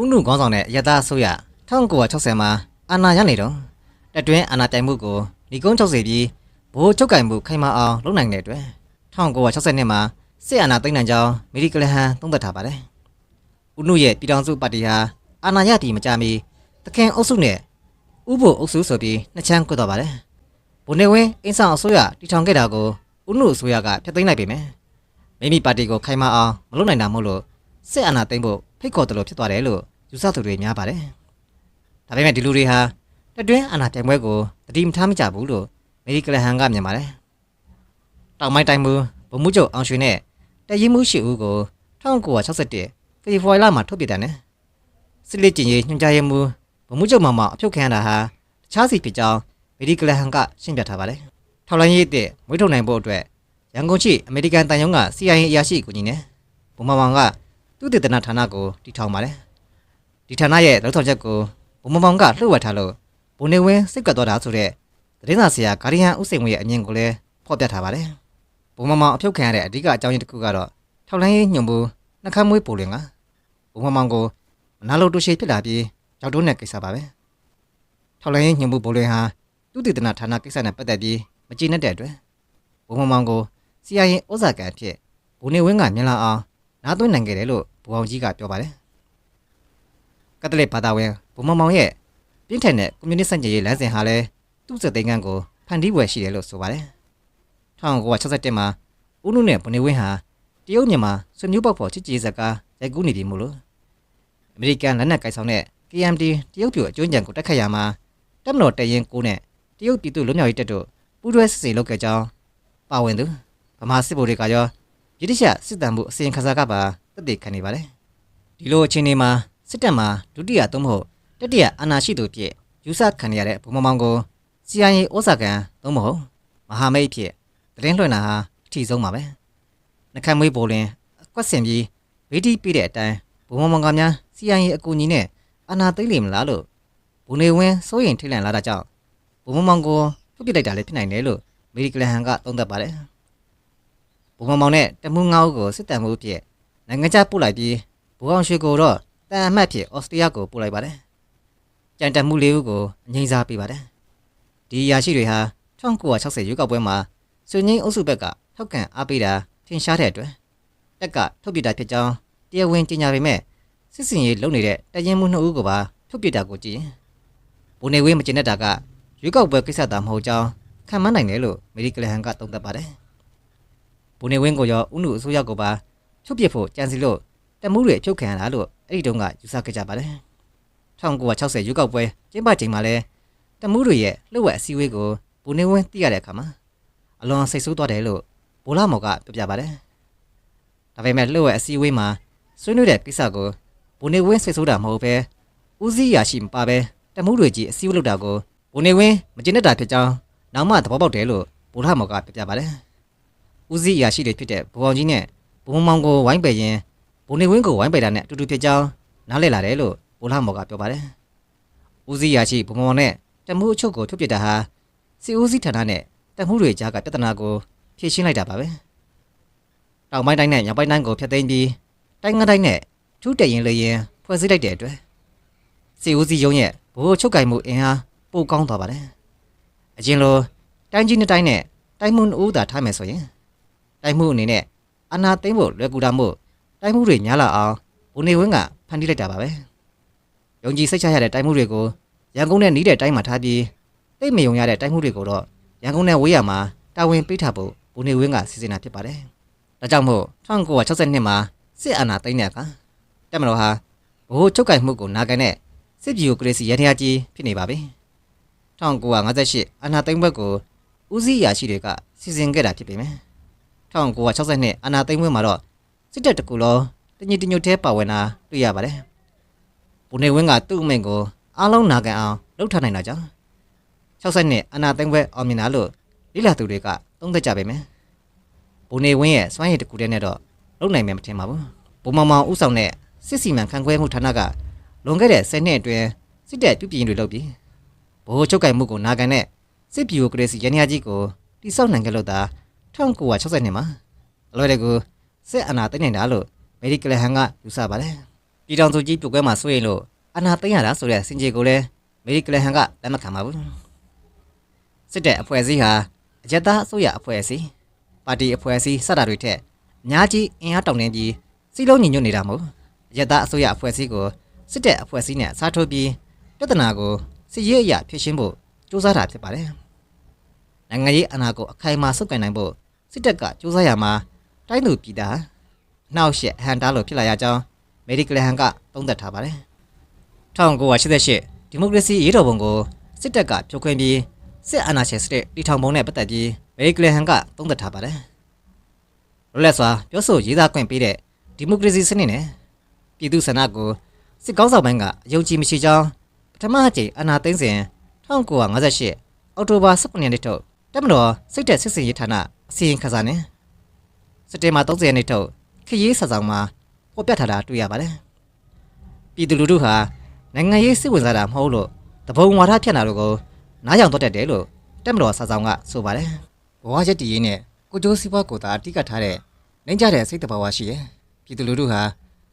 ဦးနုခေါင်းဆောင်တဲ့အရသာအစိုးရ1960မှာအာဏာရနေတော့တက်တွင်းအာဏာတိုင်မှုကိုဒီကုန်း60ပြီးဘိုးချုပ်ကင်မှုခိုင်မာအောင်လုပ်နိုင်တဲ့အတွက်1962မှာစစ်အာဏာသိမ်းနိုင်ကြောင်းမေရီကလဟန်သုံးသပ်ထားပါတယ်။ဦးနုရဲ့ပြည်ထောင်စုပါတီဟာအာဏာရတည်မကြမီတခင်အုပ်စုနဲ့ဥဖို့အုပ်စုဆိုပြီးနှစ်ချမ်းကွက်တော့ပါတယ်။ဘုံနေဝင်းအင်းဆောင်အစိုးရတည်ထောင်ခဲ့တာကိုဦးနုအစိုးရကဖျက်သိမ်းလိုက်ပေမယ့်မိမိပါတီကိုခိုင်မာအောင်မလုပ်နိုင်တာမို့လို့စစ်အာဏာသိမ်းဖို့ ဖိတ်ခေါ်တယ်လို့ဖြစ်သွားတယ်လို့ယူဆသူတွေများပါတယ်။ဒါပေမဲ့ဒီလူတွေဟာတက်တွင်းအာဏာပြိုင်ပွဲကိုတတိမထားမကြဘူးလို့မေရီကလဟန်ကမြင်ပါတယ်။တောင်မိုင်းတိုင်းမူဗမှုချုပ်အောင်ရွှေနဲ့တရင်မှုရှိဦးကို1961ဖေဖော်ဝါရီလမှာထုတ်ပြတယ်နဲ့စစ်လက်ကျင်ရေးညွှန်ကြားရေးမှူးဗမှုချုပ်မောင်မောင်အဖြုတ်ခံရတာဟာတခြားစီဖြစ်ကြောင်းမေရီကလဟန်ကရှင်းပြထားပါတယ်။ထောက်လိုင်းရေးအစ်မွေးထုတ်နိုင်ဖို့အတွက်ရန်ကုန်ရှိအမေရိကန်တန်ယုံက CIA အရာရှိကိုကြီးနဲ့ဘုံမောင်မောင်က သူတည်တနာဌာနကိုတည်ထောင်ပါတယ်။ဒီဌာနရဲ့လောက်ဆောင်ချက်ကိုဘုံမောင်မောင်ကလှုပ်ဝက်ထားလို့ဘုံနေဝင်းစိတ်ကပ်သွားတာဆိုတဲ့သတင်းစာဆရာဂါရီယန်ဦးစိန်ဝင်းရဲ့အမြင်ကိုလည်းဖော်ပြထားပါတယ်။ဘုံမောင်မောင်အဖြုတ်ခံရတဲ့အဓိကအကြောင်းရင်းတစ်ခုကတော့ထောက်လိုင်းရေးညွှန်မှုနှခမ်းမွေးပိုလင်ကဘုံမောင်မောင်ကိုမနာလို့တူရှိဖြစ်လာပြီးရောက်တော့တဲ့ကိစ္စပါပဲ။ထောက်လိုင်းရေးညွှန်မှုပိုလင်ဟာသူတည်တနာဌာနကိစ္စနဲ့ပတ်သက်ပြီးမကျေနပ်တဲ့အတွက်ဘုံမောင်မောင်ကို CIA ဩဇာကန်အဖြစ်ဘုံနေဝင်းကမြင်လာအောင် နားသွင်းနိုင်ခဲ့တယ်လို့ဘူအောင်ကြီးကပြောပါတယ်။ကက်သလစ်ဘာသာဝင်ဘုံမောင်မောင်ရဲ့ပြင်းထန်တဲ့ကွန်မြူနစ်စန့်ကျင်ရေးလမ်းစဉ်ဟာလည်းသူ့စက်သိန်းကန်းကိုဖန်တီးဝယ်ရှိတယ်လို့ဆိုပါတယ်။1961မှာဦးနုနဲ့ဘုံနေဝင်းဟာတရုတ်မြန်မာဆွေမျိုးပေါက်ဖော်ချစ်ကြည်စကားရိုက်ကူးနေပြီမို့လို့အမေရိကန်လက်နက်ကိုင်ဆောင်တဲ့ KMT တရုတ်ပြည်အကျဉ်းချံကိုတက်ခတ်ရမှာတပ်မတော်တရင်ကိုနဲ့တရုတ်ပြည်သူ့လူမျိုးရေးတပ်တို့ပူးတွဲစစ်ဆေးလုပ်ခဲ့ကြောင်းပါဝင်သူဗမာစစ်ဗိုလ်တွေကရော ဗြိတိရှစစ်တမ်းမှုအစီရင်ခံစာကပါတက်တည်ခံနေပါတယ်ဒီလိုအခြေအနေမှာစစ်တပ်မှာဒုတိယသို့မဟုတ်တတိယအာဏာရှိသူဖြစ်ယူဆခံရတဲ့ဘုံမောင်မောင်ကို CIA ဩဇာကန်သို့မဟုတ်မဟာမိတ်ဖြစ်သတင်းလွှင့်တာဟာအထီးဆုံးပါပဲနှခမ်းမွေးပေါ်လင်အကွက်စင်ပြီးဗီဒီပြတဲ့အတိုင်းဘုံမောင်မောင်ကများ CIA အကူအညီနဲ့အာဏာသိမ်းလိမ့်မလားလို့ဘုံနေဝင်းစိုးရင်ထိတ်လန့်လာတာကြောင့်ဘုံမောင်မောင်ကိုထုတ်ပြစ်လိုက်တာလည်းဖြစ်နိုင်တယ်လို့မေရီကလဟန်ကသုံးသပ်ပါတယ် ဘုံမောင်မောင်နဲ့တမှုငါးဦးကိုစစ်တမ်းမှုဖြစ်နိုင်ငံခြားပို့လိုက်ပြီးဘူအောင်ရွှေကိုတော့တန်အမတ်ဖြစ်ဩစတြေးလျကိုပို့လိုက်ပါတယ်ကြံတက်မှုလေးဦးကိုအငိမ့်စားပေးပါတယ်ဒီအရာရှိတွေဟာ1960ရွေးကောက်ပွဲမှာဆွေငင်းအုပ်စုဘက်ကထောက်ခံအားပေးတာထင်ရှားတဲ့အတွက်တက်ကထုတ်ပြတာဖြစ်ကြောင်းတရားဝင်ကြေညာပေမဲ့စစ်စင်ရေးလုပ်နေတဲ့တရင်မှုနှစ်ဦးကိုပါထုတ်ပြတာကိုကြည့်ရင်ဘုံနေဝင်းမကျင်တဲ့တာကရွေးကောက်ပွဲကိစ္စသာမဟုတ်ကြောင်းခံမှန်းနိုင်တယ်လို့မေရီကလဟန်ကသုံးသပ်ပါတယ် ဘုံနေဝင်းကိုရောဥနုအစိုးရကိုပါထုတ်ပြဖို့ကြံစီလို့တမှုတွေအဖြုတ်ခံရတာလို့အဲ့ဒီတုန်းကယူဆခဲ့ကြပါတယ်1960ရွေးကောက်ပွဲကျင်းပချိန်မှာလဲတမှုတွေရဲ့လှုပ်ဝက်အစည်းအဝေးကိုဘုံနေဝင်းသိရတဲ့အခါမှာအလွန်စိတ်ဆိုးသွားတယ်လို့ဘိုလာမော်ကပြောပြပါတယ်ဒါပေမဲ့လှုပ်ဝက်အစည်းအဝေးမှာဆွေးနွေးတဲ့ကိစ္စကိုဘုံနေဝင်းစိတ်ဆိုးတာမဟုတ်ပဲဦးစီးရာရှိမပါပဲတမှုတွေကြီးအစည်းအဝေးလုပ်တာကိုဘုံနေဝင်းမကျင်တတ်တာဖြစ်ကြောင်းနောက်မှသဘောပေါက်တယ်လို့ဘိုလာမော်ကပြောပြပါတယ် ဦးစီးရာရှိတွေဖြစ်တဲ့ဘုံအောင်ကြီးနဲ့ဘုံမောင်ကိုဝိုင်းပယ်ရင်ဘုံနေဝင်းကိုဝိုင်းပယ်တာနဲ့အတူတူဖြစ်ကြောင်းနားလည်လာတယ်လို့ဘိုလာမော်ကပြောပါတယ်ဦးစီးရာရှိဘုံမောင်နဲ့တမှုအချုပ်ကိုထုတ်ပြတာဟာစီဦးစီးဌာနနဲ့တမှုတွေကြားကပြဿနာကိုဖြေရှင်းလိုက်တာပါပဲတောင်ပိုင်းတိုင်းနဲ့မြောက်ပိုင်းတိုင်းကိုဖျက်သိမ်းပြီးတိုင်းငန်းတိုင်းနဲ့ထူးတရင်လေရင်ဖွဲ့စည်းလိုက်တဲ့အတွက်စီဦးစီးရုံးရဲ့ဘိုးချုပ်ကင်မှုအင်အားပိုကောင်းသွားပါတယ်အရင်လိုတိုင်းကြီးနှစ်တိုင်းနဲ့တိုင်းမှုဦးသာထားမယ်ဆိုရင် တိုင်းမှုအနေနဲ့အနာသိမ့်ဖို့လွယ်ကူတာမို့တိုင်းမှုတွေညားလာအောင်ဘုံနေဝင်းကဖန်တီးလိုက်တာပါပဲယုံကြည်စိတ်ချရတဲ့တိုင်းမှုတွေကိုရန်ကုန်နဲ့နီးတဲ့တိုင်းမှာထားပြီးတိတ်မယုံရတဲ့တိုင်းမှုတွေကိုတော့ရန်ကုန်နဲ့ဝေးရမှာတာဝန်ပေးထားဖို့ဘုံနေဝင်းကစီစဉ်တာဖြစ်ပါတယ်ဒါကြောင့်မို့1962မှာစစ်အာဏာသိမ်းတဲ့အခါတက်မတော်ဟာဘိုးချုပ်ကင်မှုကိုနာခံတဲ့စစ်ဗျူကရေစီရထရာကြီးဖြစ်နေပါပြီ1958အာဏာသိမ်းဘက်ကိုဦးစီးရာရှိတွေကစီစဉ်ခဲ့တာဖြစ်ပေမယ့် 1962အာဏာသိမ်းပွဲမှာတော့စစ်တပ်တကူလုံးတညီတညွတ်သေးပါဝင်တာတွေ့ရပါတယ်ဘုံနေဝင်းကသူ့အမိန့်ကိုအားလုံးနာခံအောင်လှုပ်ထားနိုင်တာကြောင့်62အာဏာသိမ်းပွဲအောင်မြင်တာလို့လိလာသူတွေကသုံးသပ်ကြပေမယ့်ဘုံနေဝင်းရဲ့စွမ်းရည်တကူတည်းနဲ့တော့လုံနိုင်မယ်မထင်ပါဘူးဘုံမောင်မောင်ဥဆောင်တဲ့စစ်စီမံခန့်ခွဲမှုဌာနကလွန်ခဲ့တဲ့10နှစ်အတွင်းစစ်တပ်ပြုပြင်တွေလုပ်ပြီးဘိုးချုပ်ကင်မှုကိုနာခံတဲ့စစ်ဗျူကရေစီရန်ရာကြီးကိုတိစောက်နိုင်ကြလို့သာ 1962မှာအလွယ်တကူစစ်အာဏာသိမ်းနိုင်တာလို့မေဒီကလဟန်ကယူဆပါတယ်ပြည်ထောင်စုကြီးပြုတ်ကွဲမှာစိုးရင်လို့အာဏာသိမ်းရတာဆိုတဲ့စင်ကြေကိုလည်းအမေရိကန်ဟန်ကလက်မခံပါဘူးစစ်တပ်အဖွဲ့အစည်းဟာအကြက်သားအစိုးရအဖွဲ့အစည်းပါတီအဖွဲ့အစည်းစတာတွေထက်အများကြီးအင်အားတောင်းနေပြီးစီလုံးညီညွတ်နေတာမို့အကြက်သားအစိုးရအဖွဲ့အစည်းကိုစစ်တပ်အဖွဲ့အစည်းနဲ့အစားထိုးပြီးပြဿနာကိုစစ်ရေးအရာဖြေရှင်းဖို့စူးစမ်းတာဖြစ်ပါတယ် နိုင်ငံရေးအနာကိုအခိုင်အမာစုပ်ကိုင်နိုင်ဖို့စစ်တပ်ကစူးစမ်းရမှာတိုင်းသူပြည်သားအနောက်ရှက်အဟန်တားလို့ဖြစ်လာရကြောင်းအမေရိကန်ဟန်ကသုံးသပ်ထားပါတယ်1988ဒီမိုကရေစီရေးတော်ပုံကိုစစ်တပ်ကဖြိုခွင်းပြီးစစ်အာဏာရှင်စတဲ့တီထောင်ပုံနဲ့ပတ်သက်ပြီးအမေရိကန်ဟန်ကသုံးသပ်ထားပါတယ်လွတ်လပ်စွာပြောဆိုရေးသားခွင့်ပေးတဲ့ဒီမိုကရေစီစနစ်နဲ့ပြည်သူ့ဆန္ဒကိုစစ်ကောင်းဆောင်ပိုင်းကအယုံကြည်မရှိကြောင်းပထမအကြိမ်အာဏာသိမ်းစဉ်1958အောက်တိုဘာ19ရက်နေ့ထုတ် တပ်မတော်စိတ်သက်စစ်စင်ရေးဌာနအစီရင်ခံစာနဲ့စက်တင်ဘာ30ရက်နေ့ထုတ်ခရီးစာဆောင်မှာပေါ်ပြထားတာတွေ့ရပါတယ်ပြည်သူလူထုဟာနိုင်ငံရေးစိတ်ဝင်စားတာမဟုတ်လို့တဘုံဝါဒဖြန့်တာတို့ကိုနားယောင်တော့တတ်တယ်လို့တပ်မတော်စာဆောင်ကဆိုပါတယ်ဘဝချက်တည်ရေးနဲ့ကိုကျိုးစီးပွားကိုသာအတိကထားတဲ့နှိမ့်ကြတဲ့စိတ်တဘာဝရှိတယ်ပြည်သူလူထုဟာ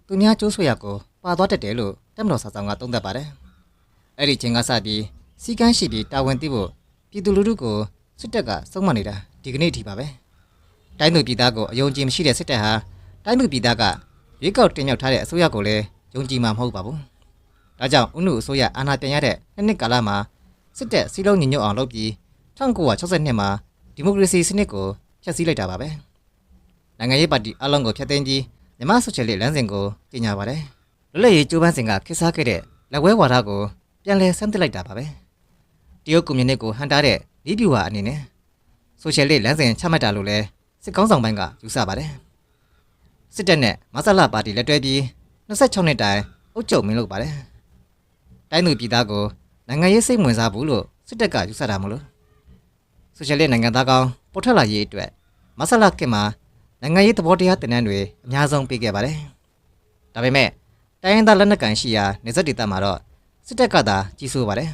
သူများကျိုးဆွေရကိုပါသွားတတ်တယ်လို့တပ်မတော်စာဆောင်ကသုံးသပ်ပါတယ်အဲ့ဒီချိန်ကစပြီးစီကန်းရှိပြီးတာဝန်သိဖို့ပြည်သူလူထုကို စစ်တပ်ကစုံမနေတာဒီကနေ့ထိပါပဲတိုင်းသူပြည်သားကိုအယုံကြည်မရှိတဲ့စစ်တပ်ဟာတိုင်းသူပြည်သားကရွေးကောက်တင်မြှောက်ထားတဲ့အစိုးရကိုလည်းယုံကြည်မှာမဟုတ်ပါဘူးဒါကြောင့်ဥနုအစိုးရအာဏာပြန်ရတဲ့နှစ်နှစ်ကာလမှာစစ်တပ်စီလုံးညီညွတ်အောင်လုပ်ပြီး1962မှာဒီမိုကရေစီစနစ်ကိုဖျက်ဆီးလိုက်တာပါပဲနိုင်ငံရေးပါတီအလုံးကိုဖျက်သိမ်းပြီးမြန်မာဆိုရှယ်လစ်လမ်းစဉ်ကိုကြီးညာပါတယ်လွတ်လပ်ရေးကြိုးပမ်းစဉ်ကခေတ်စားခဲ့တဲ့လက်ဝဲဝါဒကိုပြန်လည်ဆန်းသစ်လိုက်တာပါပဲတရုတ်ကွန်မြူနစ်ကိုဟန်တာတဲ့ ဒီဗျူဟာအနေနဲ့ဆိုရှယ်လစ်လမ်းစဉ်ချမှတ်တာလို့လဲစစ်ကောင်းဆောင်ပိုင်းကယူဆပါတယ်စစ်တပ်နဲ့မဆလာပါတီလက်တွဲပြီး26နှစ်တိုင်အုပ်ချုပ်မင်းလုပ်ပါတယ်တိုင်းသူပြည်သားကိုနိုင်ငံရေးစိတ်ဝင်စားဘူးလို့စစ်တပ်ကယူဆတာမလို့ဆိုရှယ်လစ်နိုင်ငံသားကောင်းပေါ်ထွက်လာရေးအတွက်မဆလာကင်မှာနိုင်ငံရေးသဘောတရားတင်နန်းတွေအများဆုံးပေးခဲ့ပါတယ်ဒါပေမဲ့တိုင်းရင်းသားလက်နက်ကိုင်ရှိရာနေဆက်ဒေသမှာတော့စစ်တပ်ကသာကြီးစိုးပါတယ်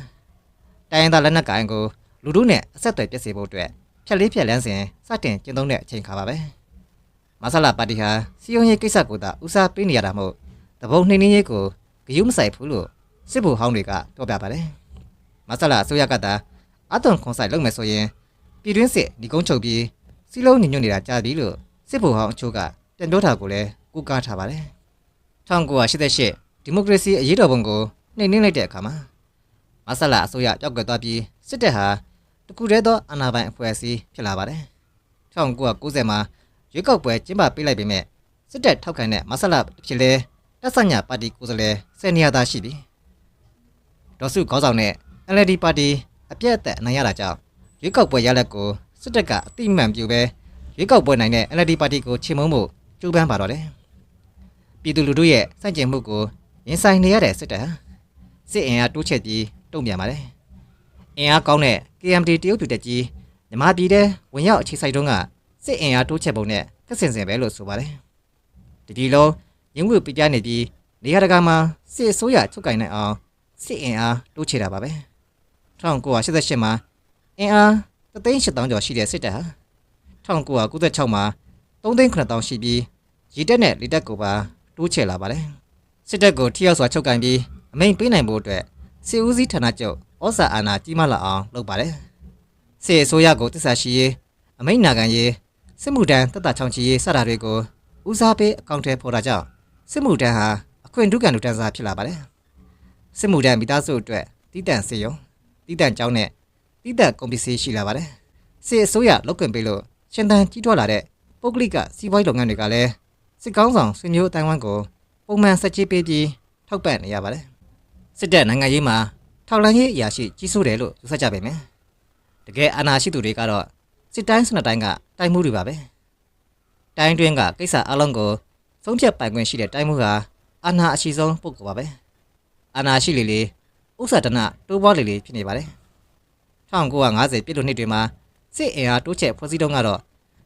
တိုင်းရင်းသားလက်နက်ကိုင်ကို လူထုနဲ့အဆက်အသွယ်ပြည့်စေဖို့အတွက်ဖြက်လေးဖြက်လန်းစဉ်စတင်ကျင်းသုံးတဲ့အချိန်ခါပါပဲမဆလာပါတီဟာစီယုံရေးကိစ္စကိုသာဦးစားပေးနေရတာမို့တဘုံနှိမ့်နှင်းရေးကိုဂယုမဆိုင်ဘူးလို့စစ်ဗိုလ်ဟောင်းတွေကပြောပြပါတယ်မဆလာအစိုးရကသာအသွန်ခွန်ဆိုင်လုပ်မယ်ဆိုရင်ပြည်တွင်းစစ်ဒီကုန်းချုပ်ပြီးစီလုံးညညွတ်နေတာကြားပြီလို့စစ်ဗိုလ်ဟောင်းအချို့ကပြန်ပြောတာကိုလည်းကူကားထားပါတယ်1988ဒီမိုကရေစီအရေးတော်ပုံကိုနှိမ်နင်းလိုက်တဲ့အခါမှာမဆလာအစိုးရကြောက်ကွယ်သွားပြီးစစ်တပ်ဟာ တခုတည်းသောအာဏာပိုင်အဖွဲ့အစည်းဖြစ်လာပါတယ်1990မှာရွေးကောက်ပွဲကျင်းပပေးလိုက်ပေမဲ့စစ်တပ်ထောက်ခံတဲ့မဆလာဖြစ်လဲတပ်ဆညာပါတီကိုယ်စားလှယ်10နေရာသာရှိပြီဒေါ်စုခေါင်းဆောင်တဲ့ NLD ပါတီအပြည့်အသက်အနိုင်ရတာကြောင့်ရွေးကောက်ပွဲရလဒ်ကိုစစ်တပ်ကအတိအမှန်ပြုပဲရွေးကောက်ပွဲနိုင်တဲ့ NLD ပါတီကိုချေမှုန်းဖို့ကြိုးပမ်းပါတော့တယ်ပြည်သူလူထုရဲ့စန့်ကျင်မှုကိုရင်ဆိုင်နေရတဲ့စစ်တပ်ဟာစစ်အင်အားတိုးချဲ့ပြီးတုံ့ပြန်ပါတယ် အင်အားကောင်းတဲ့ KMT တရုတ်ပြည်တက်ကြီးမြမပြည်တဲ့ဝင်ရောက်အခြေစိုက်တုန်းကစစ်အင်အားတိုးချဲ့ပုံနဲ့ကဆင်စင်ပဲလို့ဆိုပါတယ်ဒီဒီလုံးရင်းဝှပြပြနေပြီးနေရာတကာမှာစစ်အစိုးရချုပ်ကင်နိုင်အောင်စစ်အင်အားတိုးချဲ့တာပါပဲ1988မှာအင်အား3,800ကျော်ရှိတဲ့စစ်တပ်ဟာ1996မှာ3,900ရှိပြီးရည်တက်နဲ့လေတက်ကိုပါတိုးချဲ့လာပါတယ်စစ်တပ်ကိုထိရောက်စွာချုပ်ကင်ပြီးအမိန်ပေးနိုင်ဖို့အတွက်စစ်ဦးစီးဌာနချုပ် ဩဇာအာဏာကြီးမားလာအောင်လုပ်ပါတယ်စစ်အစိုးရကိုတစ္ဆာရှိရေးအမိန်နာခံရေးစစ်မှုထမ်းတပ်တာချောင်းချီရေးစတာတွေကိုဦးစားပေးအကောင့်ထဲပေါ်တာကြောင့်စစ်မှုထမ်းဟာအခွင့်ဒုက္ခလူတန်းစားဖြစ်လာပါတယ်စစ်မှုထမ်းမိသားစုအတွက်တည်တံ့စေရုံတည်တံ့ကြောင်းနဲ့တည်တံ့ကုန်ပစ္စည်းရှိလာပါတယ်စစ်အစိုးရလောက်ကွင်ပေးလို့ရှင်သန်ကြီးထွားလာတဲ့ပုဂ္ဂလိကစီးပွားရေးလုပ်ငန်းတွေကလည်းစစ်ကောင်းဆောင်ဆွေမျိုးအတိုင်းဝန်းကိုပုံမှန်ဆက်ကြီးပေးပြီးထောက်ပံ့နေရပါတယ်စစ်တပ်နိုင်ငံရေးမှာ ထောက်လန်းရေးအရာရှိကြီးစိုးတယ်လို့ယူဆကြပေမယ့်တကယ်အာဏာရှိသူတွေကတော့စစ်တိုင်းစနတိုင်းကတိုင်းမှုတွေပါပဲတိုင်းတွင်းကကိစ္စအလုံးကိုဆုံးဖြတ်ပိုင်ခွင့်ရှိတဲ့တိုင်းမှုဟာအာဏာအရှိဆုံးပုဂ္ဂိုလ်ပါပဲအာဏာရှိလေလေဥစ္စာဒနာတိုးပွားလေလေဖြစ်နေပါတယ်1950ပြည့်လို့နှစ်တွေမှာစစ်အင်အားတိုးချဲ့ဖွဲ့စည်းတော့ကတော့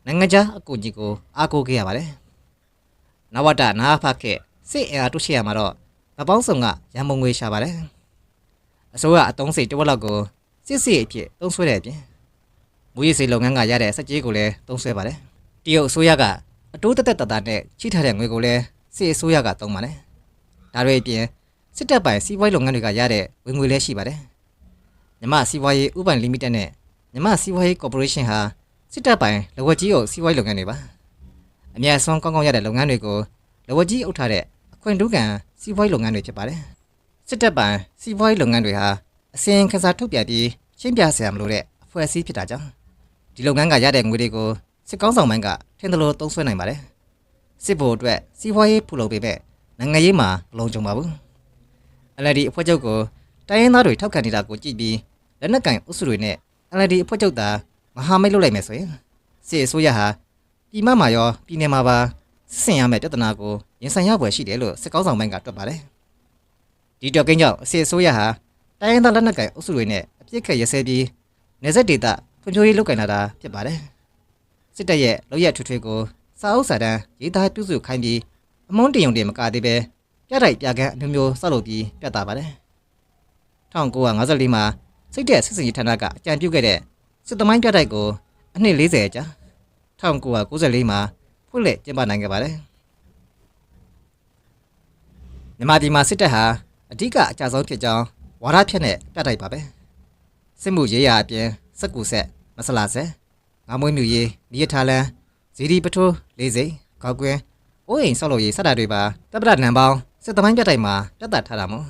နိုင်ငံခြားအကူအညီကိုအားကိုးခဲ့ရပါတယ်နဝတနာဖခေစစ်အင်အားတိုးချဲ့ရမှာတော့မပေါင်းစုံကရန်မုံငွေရှာပါတယ် အစိုးရအတုံးစိတ်တဝက်လောက်ကိုစစ်စစ်အဖြစ်သုံးဆွဲတဲ့အပြင်မူရည်စေလုပ်ငန်းကရတဲ့စက်ကြီးကိုလည်းသုံးဆွဲပါတယ်တရုတ်အစိုးရကအတိုးတက်တက်တတနဲ့ချိထားတဲ့ငွေကိုလည်းစစ်အစိုးရကသုံးပါတယ်ဒါတွေအပြင်စစ်တပ်ပိုင်စီးပွားရေးလုပ်ငန်းတွေကရတဲ့ဝင်ငွေလည်းရှိပါတယ်မြမစီးပွားရေးဥပဒေလီမိတက်နဲ့မြမစီးပွားရေးကော်ပိုရေးရှင်းဟာစစ်တပ်ပိုင်လက်ဝက်ကြီးအုပ်စီးပွားရေးလုပ်ငန်းတွေပါအများဆုံးကောင်းကောင်းရတဲ့လုပ်ငန်းတွေကိုလက်ဝက်ကြီးအုပ်ထားတဲ့အခွင့်အရေးကံစီးပွားရေးလုပ်ငန်းတွေဖြစ်ပါတယ် စစ်တပ်ပိုင်စီးပွားရေးလုပ်ငန်းတွေဟာအစင်ခန်းစားထုတ်ပြပြီးရှင်းပြဆရာမလို့တဲ့အဖွဲ့အစည်းဖြစ်တာကြောင့်ဒီလုပ်ငန်းကရတဲ့ငွေတွေကိုစစ်ကောင်းဆောင်ပိုင်းကထင်သလိုသုံးစွဲနိုင်ပါတယ်စစ်ဘိုလ်အတွက်စီးပွားရေးဖူလုံပေးမဲ့နိုင်ငံရေးမှာမလုံးကြုံပါဘူး LD အဖွဲ့ချုပ်ကိုတိုင်းရင်းသားတွေထောက်ခံနေတာကိုကြည့်ပြီးလက်နက်ကင်အုပ်စုတွေနဲ့ LD အဖွဲ့ချုပ်သာမဟာမိတ်လုပ်လိုက်မယ်ဆိုရင်စစ်အစိုးရဟာပြည်မမှာရောပြည်နယ်မှာပါစစ်ဆင်ရမယ့်ပြဿနာကိုရင်ဆိုင်ရပွဲရှိတယ်လို့စစ်ကောင်းဆောင်ပိုင်းကတွက်ပါတယ် ဒီတော့ကိန်းကြောင့်စစ်အစိုးရဟာတိုင်းရင်းသားလက်နက်ကင်အုပ်စုတွေနဲ့အပြစ်ခတ်ရစဲပြီးနေဆက်ဒေတာဖွံ့ဖြိုးရေးလုပ်ကင်လာတာဖြစ်ပါတယ်စစ်တပ်ရဲ့လောက်ရထွေထွေကိုစာအုပ်စာတမ်းရေးသားပြုစုခိုင်းပြီးအမုန်းတင်ုံတင်မကသေးပဲပြတိုက်ပြကန်းအမျိုးမျိုးဆောက်လုပ်ပြီးပြတ်တာပါတယ်1954မှာစိတ်တဲ့စစ်စင်ရေးဌာနကအကြံပြုခဲ့တဲ့စစ်သမိုင်းပြတိုက်ကိုအနှစ်40ကြာ1994မှာဖွင့်လှစ်ကျင်းပနိုင်ခဲ့ပါတယ်မြန်မာပြည်မှာစစ်တပ်ဟာ အဓိကအကြဆုံးဖြစ်ကြောင်းဝါဒဖြန့်တဲ့ပြတိုက်ပါပဲစစ်မှုရေးရာအပြင်စက်ကူဆက်မဆလာဆက်ငါမွေးမြူရေးဒီရထားလန်ဇီဒီပထိုးလေးစိန်ကောက်ကွင်းအိုးအိမ်ဆောက်လုပ်ရေးစတာတွေပါတပ်ပဒနံပေါင်းစစ်သမိုင်းပြတိုက်မှာပြတ်သားထားတာမို့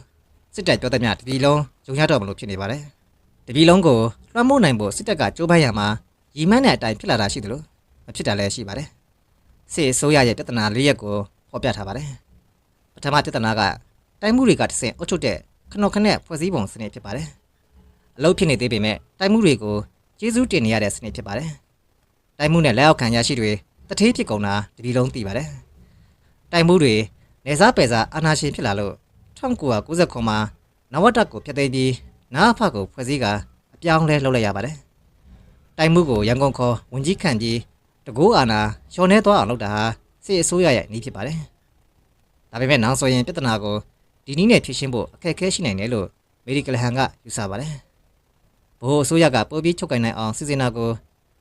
စစ်တပ်ပြောတဲ့မြတပြည်လုံးဂျုံရတော့မလို့ဖြစ်နေပါတယ်တပြည်လုံးကိုလွှမ်းမိုးနိုင်ဖို့စစ်တပ်ကကြိုးပမ်းရမှာရီမန်းတဲ့အတိုင်းဖြစ်လာတာရှိတယ်လို့မဖြစ်တာလည်းရှိပါတယ်စစ်အစိုးရရဲ့ပြဿနာလေးရက်ကိုဖော်ပြထားပါတယ်ပထမပြဿနာက တိုင်းမှုတွေကတဆင့်အုပ်ချုပ်တဲ့ခဏခနဲ့ဖွဲ့စည်းပုံစနစ်ဖြစ်ပါတယ်အလုပ်ဖြစ်နေသေးပေမဲ့တိုင်းမှုတွေကိုကျေးဇူးတင်နေရတဲ့စနစ်ဖြစ်ပါတယ်တိုင်းမှုနဲ့လက်အောက်ခံရရှိတွေတထေးဖြစ်ကုန်တာတပြည်လုံးသိပါတယ်တိုင်မှုတွေနေစားပယ်စားအာနာရှင်ဖြစ်လာလို့1990မှာနဝတ္တကိုဖျက်သိမ်းပြီးနာအဖကိုဖွဲ့စည်းကအပြောင်းလဲလုပ်လိုက်ရပါတယ်။တိုင်မှုကိုရန်ကုန်ခေါ်ဝင်ကြီးခန့်ကြီးတကူအာနာလျှော်နေသွားအောင်လုပ်တာဟာစစ်အစိုးရရဲ့နည်းဖြစ်ပါတယ်။ဒါပေမဲ့နောက်ဆိုရင်ပြဿနာကို ဒီနည်းနဲ့ဖြေရှင်းဖို့အခက်အခဲရှိနိုင်တယ်လို့မေဒီကလဟန်ကယူဆပါတယ်။ဘိုးအစိုးရကပို့ပြီးချုပ်ကင်နိုင်အောင်စီစဉ်တာကို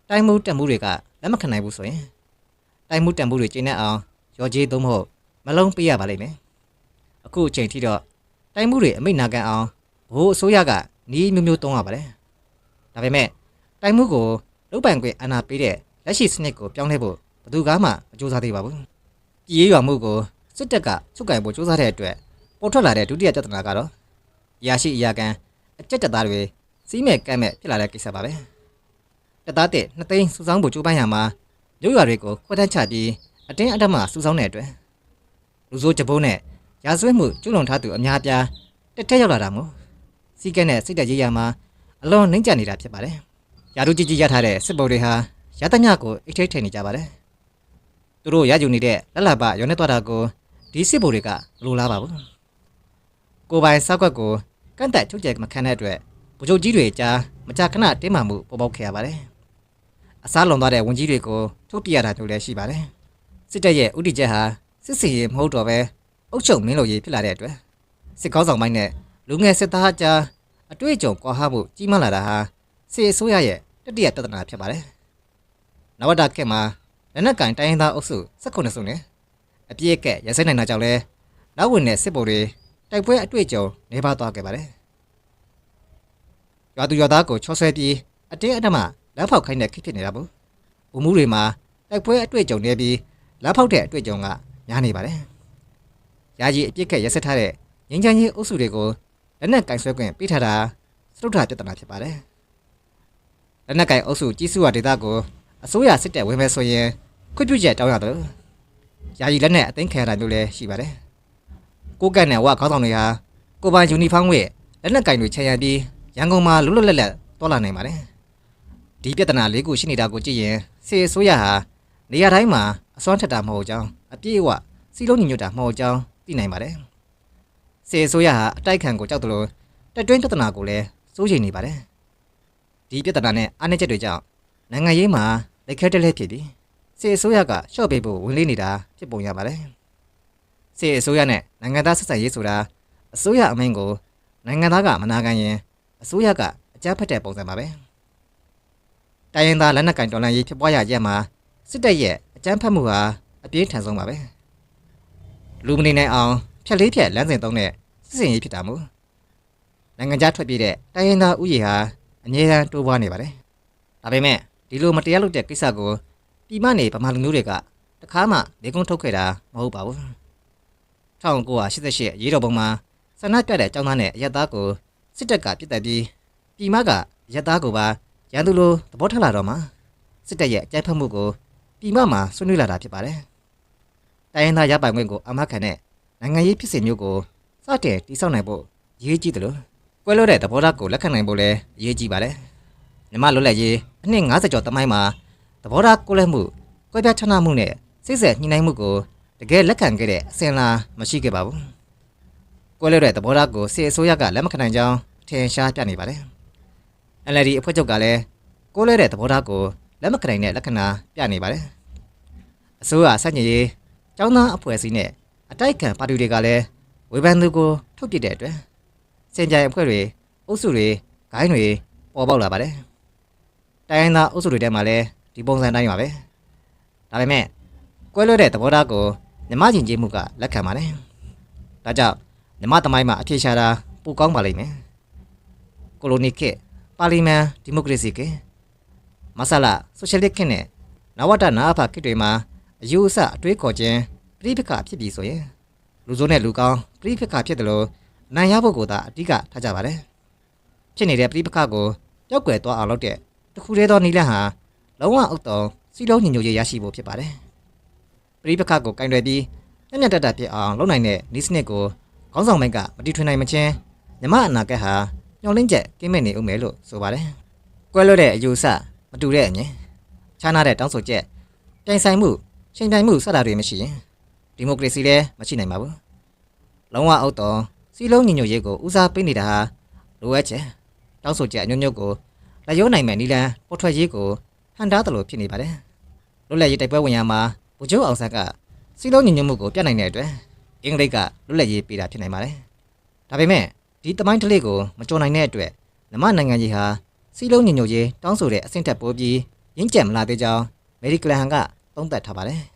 တိုင်မှုတက်မှုတွေကလက်မခံနိုင်ဘူးဆိုရင်တိုင်မှုတက်မှုတွေကျင်းနေအောင်ရော်ကြီးသုံးဖို့မလုံးပေးရပါလိမ့်မယ်အခုအချိန်ထိတော့တိုင်းမှုတွေအမိတ်နာခံအောင်ဘိုးအစိုးရကနီးမျိုးမျိုးသုံးရပါတယ်ဒါပေမဲ့တိုင်းမှုကိုလုတ်ပိုင်ခွင့်အာဏာပေးတဲ့လက်ရှိစနစ်ကိုပြောင်းလဲဖို့ဘယ်သူကမှမကြိုးစားသေးပါဘူးပြည်ရေးရွာမှုကိုစစ်တပ်ကချုပ်ကင်ဖို့ကြိုးစားတဲ့အတွက် ပေါ်ထွက်လာတဲ့ဒုတိယပြဿနာကတော့အရာရှိအရာခံအကြက်တက်သားတွေစီးမဲ့ကမ်းမဲ့ဖြစ်လာတဲ့ကိစ္စပါပဲတက်သားတဲ့နှစ်သိန်းစုဆောင်းဖို့ကြိုးပမ်းရမှာမြို့ရွာတွေကိုခွဲတန်းချပြီးအတင်းအဓမ္မစူးစောင်းတဲ့အတွက်လူဆိုးကြပုံးနဲ့ရာဇဝတ်မှုကျူးလွန်ထားသူအများအပြားတက်ထက်ရောက်လာတာမို့စီကက်နဲ့စိတ်တက်ရေးရမှာအလွန်နှိမ့်ချနေတာဖြစ်ပါတယ်။ရာထူးကြီးကြီးရထားတဲ့စစ်ဗိုလ်တွေဟာရတညကိုအိတ်ထိတ်ထိန်နေကြပါတယ်။သူတို့ရယူနေတဲ့လက်လပရောနေသွားတာကိုဒီစစ်ဗိုလ်တွေကမလိုလားပါဘူး။ ကိုပိုင်စောက်ကွက်ကိုကန့်တက်ချုပ်ကျဲမခံတဲ့အတွက်ဗိုလ်ချုပ်ကြီးတွေကြားမကြာခဏတင်းမာမှုပေါ်ပေါက်ခဲ့ရပါတယ်။အစားလွန်သွားတဲ့ဝန်ကြီးတွေကိုထုတ်ပြရတာမျိုးလည်းရှိပါတယ်။စစ်တပ်ရဲ့ဥတီချက်ဟာစစ်စီရေးမဟုတ်တော့ပဲအုပ်ချုပ်မင်းလိုရေးဖြစ်လာတဲ့အတွက်စစ်ကောင်းဆောင်ပိုင်းနဲ့လူငယ်စစ်သားကြားအတွေ့အကြုံကွာဟမှုကြီးမားလာတာဟာစစ်အစိုးရရဲ့တတိယပြဿနာဖြစ်ပါတယ်။နဝတခေတ်မှာလက်နက်ကင်တိုင်းရင်းသားအုပ်စု18စုနဲ့အပြည့်အကက်ရစဲနိုင်တာကြောင့်လဲနောက်ဝင်တဲ့စစ်ဗိုလ်တွေ တိုက်ပွဲအတွေ့အကြုံနေပါသွားခဲ့ပါတယ်။ရွာသူရွာသားကိုချောဆွဲပြီးအတင်းအဓမ္မလက်ဖောက်ခိုင်းတဲ့ခေတ်ဖြစ်နေတာဘူး။ဗိုလ်မှုတွေမှာတိုက်ပွဲအတွေ့အကြုံနေပြီးလက်ဖောက်တဲ့အတွေ့အကြုံကများနေပါတယ်။ယာကြီးအပြစ်ခက်ရက်ဆက်ထားတဲ့ငင်းချမ်းကြီးအုပ်စုတွေကိုလက်နက်ကင်ဆွဲခွင့်ပေးထားတာစတုထပြဿနာဖြစ်ပါတယ်။လက်နက်ကင်အုပ်စုကြီးစုရဒေတာကိုအစိုးရစစ်တပ်ဝင်မဲ့ဆိုရင်ခွင့်ပြုချက်တောင်းရတယ်။ယာကြီးလက်နက်အသိမ်းခံရတာမျိုးလည်းရှိပါတယ်။ ကိုကတ်နဲ့ဝါခေါင်းဆောင်တွေဟာကိုပိုင်ယူနီဖောင်းဝတ်လက်နက်ကင်တွေခြံရံပြီးရန်ကုန်မှာလွတ်လွတ်လပ်လပ်တော်လာနိုင်ပါတယ်။ဒီပြဿနာလေးခုရှိနေတာကိုကြည့်ရင်စေအစိုးရဟာနေရာတိုင်းမှာအစွမ်းထက်တာမဟုတ်ကြောင်းအပြည့်အဝစီလုံးညီညွတ်တာမဟုတ်ကြောင်းသိနိုင်ပါတယ်။စေအစိုးရဟာအတိုက်ခံကိုကြောက်တယ်လို့တက်တွင်းပြဿနာကိုလည်းစိုးရိမ်နေပါတယ်။ဒီပြဿနာနဲ့အားနည်းချက်တွေကြောင့်နိုင်ငံရေးမှာလက်ခဲတက်လက်ဖြစ်ပြီးစေအစိုးရကရှော့ပေးဖို့ဝင်လေးနေတာဖြစ်ပုံရပါတယ်။ စေအစိုးရနဲ့နိုင်ငံသားဆက်ဆံရေးဆိုတာအစိုးရအမိန့်ကိုနိုင်ငံသားကမနာခံရင်အစိုးရကအကြမ်းဖက်တဲ့ပုံစံပါပဲ။တိုင်းရင်းသားလက်နက်ကင်တော်လှန်ရေးဖြစ်ပွားရရက်မှာစစ်တပ်ရဲ့အကြမ်းဖက်မှုဟာအပြင်းထန်ဆုံးပါပဲလူမနေနိုင်အောင်ဖြက်လေးဖြက်လမ်းစဉ်သုံးတဲ့စစ်စင်ရေးဖြစ်တာမို့နိုင်ငံခြားထွက်ပြေးတဲ့တိုင်းရင်းသားဥယျာဟာအငြင်းတန်းတိုးပွားနေပါတယ်ဒါပေမဲ့ဒီလိုမတရားလုပ်တဲ့ကိစ္စကိုပြည်မနေဗမာလူမျိုးတွေကတခါမှလေကုန်းထုတ်ခဲ့တာမဟုတ်ပါဘူး 1988ရေတော်ပုံမှာဆန္ဒပြတဲ့ចောင်းသားနဲ့အရက်သားကိုစစ်တပ်ကပြစ်တက်ပြီးပြည်မကအရက်သားကိုပါရန်သူလိုသဘောထလာတော့မှစစ်တပ်ရဲ့အကြမ်းဖက်မှုကိုပြည်မမှာဆွေးနွေးလာတာဖြစ်ပါတယ်တိုင်းရင်းသားရပိုင်ခွင့်ကိုအမခံတဲ့နိုင်ငံရေးဖြစ်စဉ်မျိုးကိုစတင်တည်ဆောက်နိုင်ဖို့အရေးကြီးတယ်လို့ကွဲလို့တဲ့သဘောထားကိုလက်ခံနိုင်ဖို့လည်းအရေးကြီးပါတယ်မြမလွတ်လပ်ရေးအနှစ်90ကျော်တမိုင်းမှာသဘောထားကိုယ်လက်မှုကွဲပြားခြားနားမှုနဲ့စိတ်ဆက်ညှိနှိုင်းမှုကို တကယ်လက်ခံခဲ့တဲ့အစဉ်အလာမရှိခဲ့ပါဘူးကွဲလို့တဲ့သဘောထားကိုစီအစိုးရကလက်မခံနိုင်ကြောင်းထင်ရှားပြနေပါတယ် NLD အဖွဲ့ချုပ်ကလည်းကိုယ်လဲတဲ့သဘောထားကိုလက်မခံနိုင်တဲ့လက္ခဏာပြနေပါတယ်အစိုးရဆက်ညရေးចောင်းသားအဖွဲ့အစည်းနဲ့အတိုက်အခံပါတီတွေကလည်းဝေဖန်သူကိုထုတ်ပြတဲ့အတွက်စင်ကြိုင်အဖွဲ့တွေအုပ်စုတွေဂိုင်းတွေပေါ်ပေါက်လာပါတယ်တိုင်းရင်းသားအုပ်စုတွေထဲမှာလည်းဒီပုံစံတိုင်းပါပဲဒါပေမဲ့ကွဲလွဲတဲ့သဘောထားကို မြမကျင်ကြီးမှုကလက်ခံပါတယ်ဒါကြောင့်မြမသမိုင်းမှာအပြေရှားတာပိုကောင်းပါလိမ့်မယ်ကိုလိုနီခေတ်ပါလီမန်ဒီမိုကရေစီခေတ်မဆလာဆိုရှယ်လစ်ခေတ်နဲ့နဝတနာအဖခေတ်တွေမှာအယူအဆအတွေးခေါ်ခြင်းပြိပခဖြစ်ပြီးဆိုရင်လူစိုးနဲ့လူကောင်းပြိပခဖြစ်တယ်လို့နိုင်ရဖို့ကိုသာအဓိကထားကြပါတယ်ဖြစ်နေတဲ့ပြိပခကိုပျောက်ကွယ်သွားအောင်လုပ်တဲ့တစ်ခုတည်းသောနီလန်ဟာလုံးဝအုတ်တုံစီလုံးညညရေးရရှိဖို့ဖြစ်ပါတယ် ပြိပခကိုကင်တွယ်ပြီးညံ့ညံ့တက်တက်ဖြစ်အောင်လုပ်နိုင်တဲ့နီးစနစ်ကိုခေါင်းဆောင်မိုက်ကမတီထွင်နိုင်မချင်းမြမအနာဂတ်ဟာညှော်လင်းချက်ကင်းမဲ့နေဦးမယ်လို့ဆိုပါတယ်။ကွဲလွဲတဲ့အယူအဆမတူတဲ့အမြင်ခြားနာတဲ့တောင်းဆိုချက်ပြိုင်ဆိုင်မှုချိန်ပြိုင်မှုစတာတွေမရှိရင်ဒီမိုကရေစီလည်းမရှိနိုင်ပါဘူး။လုံးဝအုတ်တော်စီလုံးညီညွတ်ရေးကိုဦးစားပေးနေတာဟာလိုအပ်ချက်တောင်းဆိုချက်အညွန့်ညွတ်ကိုလက်ရောနိုင်မဲ့နီလန်ပေါ်ထွက်ရေးကိုဟန်တားတယ်လို့ဖြစ်နေပါတယ်။လွတ်လပ်ရေးတိုက်ပွဲဝင်ရမှာ ဗိုလ်ချုပ်အောင်ဆန်းကစီလုံးညီညွတ်မှုကိုပြနိုင်တဲ့အတွက်အင်္ဂလိပ်ကလွတ်လပ်ရေးပေးတာဖြစ်နိုင်ပါတယ်။ဒါပေမဲ့ဒီတမိုင်းတလေးကိုမကြော်နိုင်တဲ့အတွက်နမနိုင်ငံကြီးဟာစီလုံးညညိုရေးတောင်းဆိုတဲ့အဆင့်ထက်ပိုပြီးရင်းကျက်မလာသေးကြောင်းအမေရိကန်ဟန်ကသုံးသပ်ထားပါတယ်။